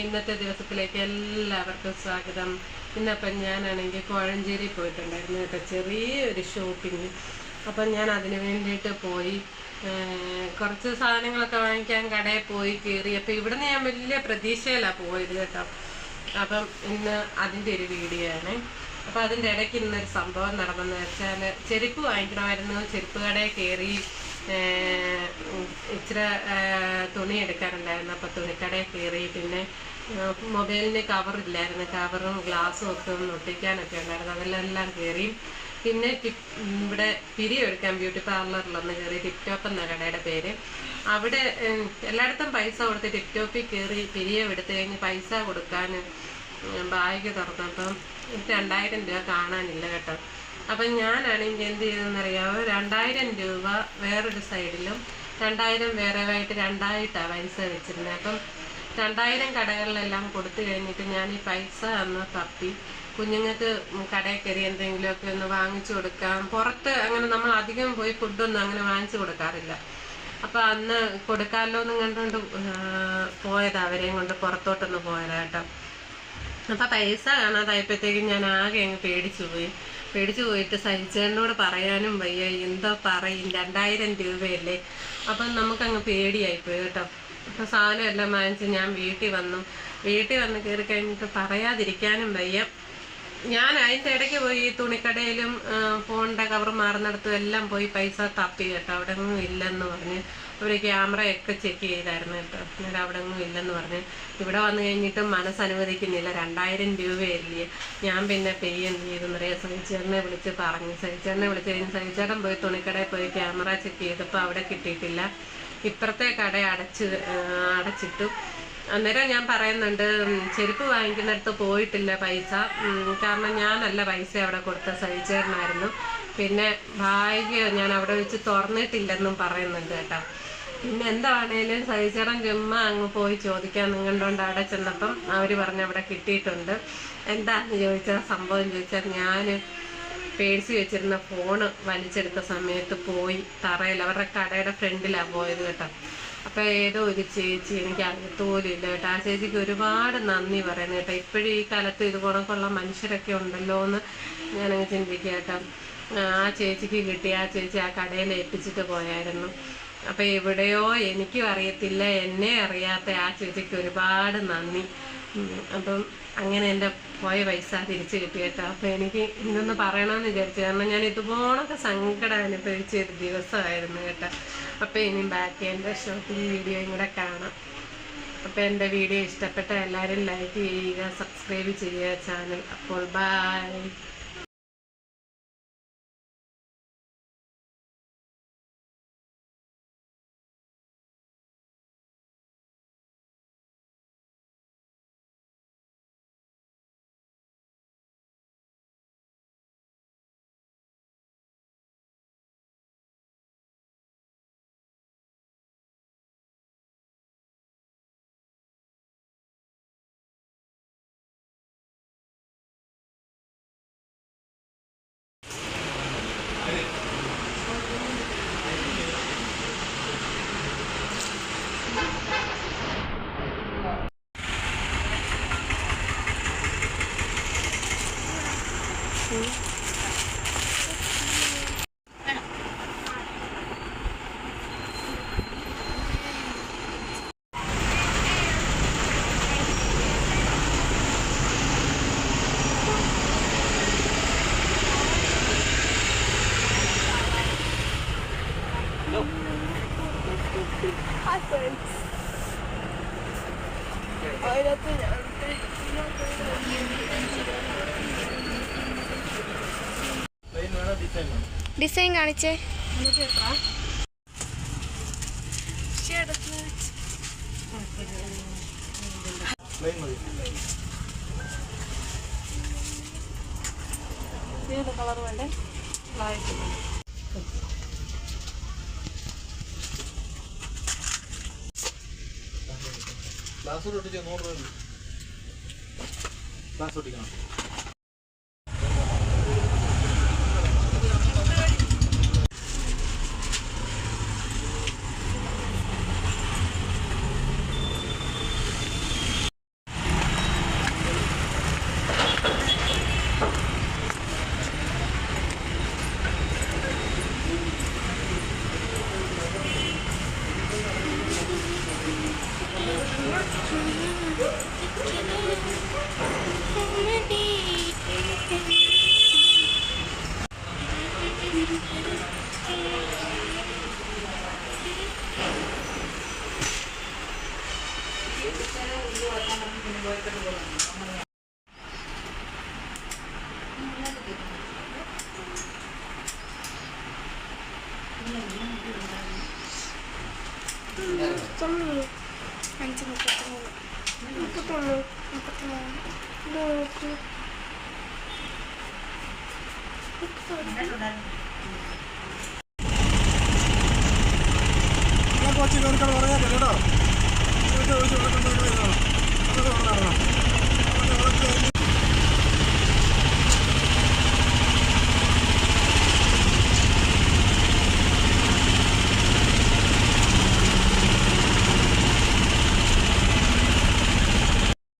ഇന്നത്തെ ദിവസത്തിലേക്ക് എല്ലാവർക്കും സ്വാഗതം. ഇന്നപ്പം ഞാനാണെങ്കിൽ കോഴഞ്ചേരി പോയിട്ടുണ്ടായിരുന്നു കേട്ടോ ചെറിയൊരു ഷോപ്പിംഗ് അപ്പം ഞാൻ അതിന് വേണ്ടിയിട്ട് പോയി കുറച്ച് സാധനങ്ങളൊക്കെ വാങ്ങിക്കാൻ കടയിൽ പോയി കയറി. അപ്പം ഇവിടുന്ന് ഞാൻ വലിയ പ്രതീക്ഷയിലാണ് പോയത് കേട്ടോ. അപ്പം ഇന്ന് അതിന്റെ ഒരു വീഡിയോ ആണ്. അപ്പം അതിന്റെ ഇടയ്ക്ക് ഇന്നൊരു സംഭവം നടന്നെന്ന് വെച്ചാൽ ചെരുപ്പ് വാങ്ങിക്കണമായിരുന്നു. ചെരുപ്പ് കടയിൽ കയറി ഇച്ചിരി തുണി എടുക്കാറുണ്ടായിരുന്നു. അപ്പോൾ തുണിക്കടയിൽ കയറി പിന്നെ മൊബൈലിന് കവറില്ലായിരുന്നു കവറും ഗ്ലാസും ഒക്കെ ഒന്ന് ഒട്ടിക്കാനൊക്കെ ഉണ്ടായിരുന്നു. അതിലെല്ലാം കയറി. പിന്നെ ഇവിടെ പിരി എടുക്കാൻ ബ്യൂട്ടി പാർലറിലൊന്ന് കയറി. ടിപ് ടോപ്പ് എന്ന കടയുടെ പേര്. അവിടെ എല്ലായിടത്തും പൈസ കൊടുത്ത് ടിപ് ടോപ്പിൽ കയറി പിരിയെ എടുത്തു കഴിഞ്ഞ് പൈസ കൊടുക്കാൻ ബാഗ് തുറന്നപ്പം രണ്ടായിരം രൂപ കാണാനില്ല കേട്ടോ. അപ്പം ഞാനാണെങ്കിൽ എന്ത് ചെയ്തെന്നറിയാമോ രണ്ടായിരം രൂപ വേറൊരു സൈഡിലും രണ്ടായിരം വേറെ ആയിട്ട് രണ്ടായിട്ടാണ് പൈസ വെച്ചിരുന്നത്. അപ്പം രണ്ടായിരം കടകളിലെല്ലാം കൊടുത്തു കഴിഞ്ഞിട്ട് ഞാൻ ഈ പൈസ അന്ന് തപ്പി കുഞ്ഞുങ്ങൾക്ക് കടയിൽ കയറി എന്തെങ്കിലുമൊക്കെ ഒന്ന് വാങ്ങിച്ചു കൊടുക്കാം. പുറത്ത് അങ്ങനെ നമ്മൾ അധികം പോയി ഫുഡൊന്നും അങ്ങനെ വാങ്ങിച്ചു കൊടുക്കാറില്ല. അപ്പം അന്ന് കൊടുക്കാമല്ലോ എന്നും കണ്ടുകൊണ്ട് പോയതാ അവരെയും കൊണ്ട് പുറത്തോട്ടൊന്ന് പോയതാ കേട്ടോ. അപ്പം പൈസ കാണാതായപ്പോഴത്തേക്കും ഞാൻ ആകെ അങ്ങ് പേടിച്ചു പോയി പേടിച്ചു പോയിട്ട് സഹിച്ചേട്ടനോട് പറയാനും വയ്യ. എന്തോ പറയും? രണ്ടായിരം രൂപയല്ലേ? അപ്പം നമുക്കങ്ങ് പേടിയായിപ്പോയി കേട്ടോ. അപ്പം സാധനം എല്ലാം വാങ്ങിച്ച് ഞാൻ വീട്ടിൽ വന്നു. വീട്ടിൽ വന്ന് കയറി കഴിഞ്ഞിട്ട് പറയാതിരിക്കാനും വയ്യ. ഞാൻ അതിന്റെ ഇടയ്ക്ക് പോയി ഈ തുണിക്കടയിലും ഫോണിന്റെ കവർ മാറുന്നിടത്തും എല്ലാം പോയി പൈസ തപ്പി കേട്ടോ. അവിടെ ഒന്നും ഇല്ലെന്ന് പറഞ്ഞ് അവർ ക്യാമറയൊക്കെ ചെക്ക് ചെയ്തായിരുന്നു കേട്ടോ. എന്നിട്ട് അവിടെ ഒന്നും ഇല്ലെന്ന് പറഞ്ഞ്. ഇവിടെ വന്നു കഴിഞ്ഞിട്ട് മനസ്സനുവദിക്കുന്നില്ല രണ്ടായിരം രൂപയല്ലേ. ഞാൻ പിന്നെ പേ എന്ത് ചെയ്തെന്ന് പറയാം. സഹിച്ചേട്ടനെ വിളിച്ച് പറഞ്ഞു. സഹിച്ചേട്ടനെ വിളിച്ച് കഴിഞ്ഞ് സഹിച്ചേട്ടൻ പോയി തുണിക്കടയിൽ പോയി ക്യാമറ ചെക്ക് ചെയ്തപ്പോൾ അവിടെ കിട്ടിയിട്ടില്ല. ഇപ്പുറത്തെ കട അടച്ച് അടച്ചിട്ടു. അന്നേരം ഞാൻ പറയുന്നുണ്ട് ചെരുപ്പ് വാങ്ങിക്കുന്നിടത്ത് പോയിട്ടില്ല പൈസ. കാരണം ഞാനല്ല പൈസ അവിടെ കൊടുത്ത സഹിച്ചേട്ടനായിരുന്നു. പിന്നെ ഭാഗ്യം ഞാൻ അവിടെ വെച്ച് തുറന്നിട്ടില്ലെന്നും പറയുന്നുണ്ട് കേട്ടോ. പിന്നെ എന്താണേലും സഹിച്ചേട്ടൻ ചുമ്മാ അങ്ങ് പോയി ചോദിക്കാൻ നിങ്ങണ്ടോണ്ട് അവിടെ ചെന്നപ്പം അവർ പറഞ്ഞ് അവിടെ കിട്ടിയിട്ടുണ്ട്. എന്താന്ന് ചോദിച്ചാൽ സംഭവം ചോദിച്ചാൽ ഞാൻ പേഴ്സ് വെച്ചിരുന്ന ഫോണ് വലിച്ചെടുത്ത സമയത്ത് പോയി തറയിൽ അവരുടെ കടയുടെ ഫ്രണ്ടിലാണ് പോയത് കേട്ടോ. അപ്പോൾ ഏതോ ഒരു ചേച്ചി എനിക്ക് അറിയത്തോലും ഇല്ല കേട്ടോ. ആ ചേച്ചിക്ക് ഒരുപാട് നന്ദി പറയുന്നു കേട്ടോ. ഇപ്പോഴും ഈ കാലത്ത് ഇത് കണക്കുള്ള മനുഷ്യരൊക്കെ ഉണ്ടല്ലോ എന്ന് ഞാനങ്ങ് ചിന്തിക്കുക കേട്ടോ. ആ ചേച്ചിക്ക് കിട്ടി ആ ചേച്ചി ആ കടയിൽ ഏൽപ്പിച്ചിട്ട് പോയായിരുന്നു. അപ്പോൾ എവിടെയോ എനിക്കും അറിയത്തില്ല എന്നെ അറിയാത്ത ആ ചേച്ചിക്ക് ഒരുപാട് നന്ദി. അപ്പം അങ്ങനെ എന്റെ പോയ പൈസ തിരിച്ചു കിട്ടി കേട്ടോ അപ്പം എനിക്ക് ഇന്നൊന്ന് പറയണമെന്ന് വിചാരിച്ചു. കാരണം ഞാൻ ഇതുപോലൊക്കെ സങ്കടം അനുഭവിച്ച ഒരു ദിവസമായിരുന്നു കേട്ടോ. അപ്പം ഇനി ബാക്കി എന്റെ ഷോപ്പിംഗ് വീഡിയോയും കൂടെ കാണാം. അപ്പം എന്റെ വീഡിയോ ഇഷ്ടപ്പെട്ട എല്ലാവരും ലൈക്ക് ചെയ്യുക സബ്സ്ക്രൈബ് ചെയ്യുക ചാനൽ അപ്പോൾ ബൈ ഡിസൈൻ കാണിച്ചേ. ഏത് കളർ വേണ്ടേ? ഗ്ലാസ് ഒട്ടിച്ച് നൂറ് ഗ്ലാസ് ഒട്ടിക്കണം. മുപ്പത്തൊന്ന്. അഞ്ച് മുപ്പത്തിമൂന്ന് മുപ്പത്തൊന്ന്. മുപ്പത്തിമൂന്ന് നൂറ്റി കൊച്ചു കേട്ടോ どうぞ。